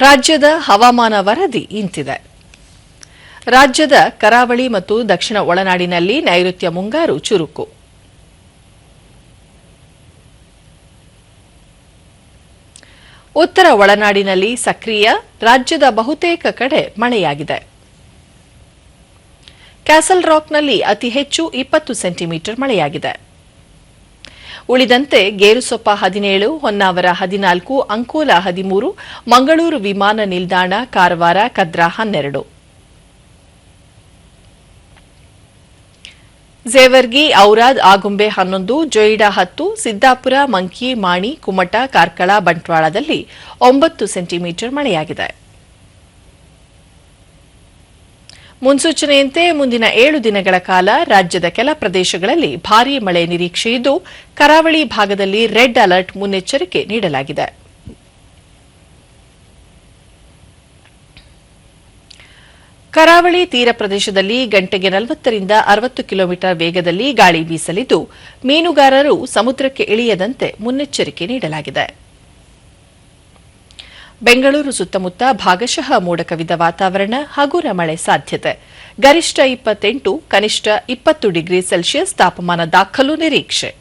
ರಾಜ್ಯದ ಹವಾಮಾನ ವರದಿ ಇಂತಿದೆ. ರಾಜ್ಯದ ಕರಾವಳಿ ಮತ್ತು ದಕ್ಷಿಣ ಒಳನಾಡಿನಲ್ಲಿ ನೈಋತ್ಯ ಮುಂಗಾರು ಚುರುಕು. ಉತ್ತರ ಒಳನಾಡಿನಲ್ಲಿ ಸಕ್ರಿಯ, ರಾಜ್ಯದ ಬಹುತೇಕ ಕಡೆ ಮಳೆಯಾಗಿದೆ. ಕ್ಯಾಸಲ್ ರಾಕ್ನಲ್ಲಿ ಅತಿ ಹೆಚ್ಚು ಇಪ್ಪತ್ತು ಸೆಂಟಿಮೀಟರ್ ಮಳೆಯಾಗಿದೆ. ಉಳಿದಂತೆ ಗೇರುಸೊಪ್ಪ ಹದಿನೇಳು, ಹೊನ್ನಾವರ ಹದಿನಾಲ್ಕು, ಅಂಕೋಲ ಹದಿಮೂರು, ಮಂಗಳೂರು ವಿಮಾನ ನಿಲ್ದಾಣ, ಕಾರವಾರ ಕದ್ರಾ ಹನ್ನೆರಡು. ಜೇವರ್ಗಿ, ಔರಾದ್, ಆಗುಂಬೆ ಹನ್ನೊಂದು, ಜೊಯಿಡಾ ಹತ್ತು, ಸಿದ್ದಾಪುರ, ಮಂಕಿ, ಮಾಣಿ, ಕುಮಟ, ಕಾರ್ಕಳ, ಬಂಟ್ವಾಳದಲ್ಲಿ ಒಂಬತ್ತು ಸೆಂಟಿಮೀಟರ್ ಮಳೆಯಾಗಿದೆ. ಮುನ್ಸೂಚನೆಯಂತೆ ಮುಂದಿನ ಏಳು ದಿನಗಳ ಕಾಲ ರಾಜ್ಯದ ಕೆಲ ಪ್ರದೇಶಗಳಲ್ಲಿ ಭಾರೀ ಮಳೆ ನಿರೀಕ್ಷೆಯಿದ್ದು ಕರಾವಳಿ ಭಾಗದಲ್ಲಿ ರೆಡ್ ಅಲರ್ಟ್ ಮುನ್ನೆಚ್ಚರಿಕೆ ನೀಡಲಾಗಿದೆ. ಕರಾವಳಿ ತೀರ ಪ್ರದೇಶದಲ್ಲಿ ಗಂಟೆಗೆ ನಲವತ್ತರಿಂದ ಅರವತ್ತು ಕಿಲೋಮೀಟರ್ ವೇಗದಲ್ಲಿ ಗಾಳಿ ಬೀಸಲಿದ್ದು, ಮೀನುಗಾರರು ಸಮುದ್ರಕ್ಕೆ ಇಳಿಯದಂತೆ ಮುನ್ನೆಚ್ಚರಿಕೆ ನೀಡಲಾಗಿದೆ. ಬೆಂಗಳೂರು ಸುತ್ತಮುತ್ತ ಭಾಗಶಃ ಮೋಡ ಕವಿದ ವಾತಾವರಣ ಹಗುರ ಮಳೆ ಸಾಧ್ಯತೆ. ಗರಿಷ್ಠ ಇಪ್ಪತ್ತೆಂಟು, ಕನಿಷ್ಠ ಇಪ್ಪತ್ತು ಡಿಗ್ರಿ ಸೆಲ್ಸಿಯಸ್ ತಾಪಮಾನ ದಾಖಲು ನಿರೀಕ್ಷೆ.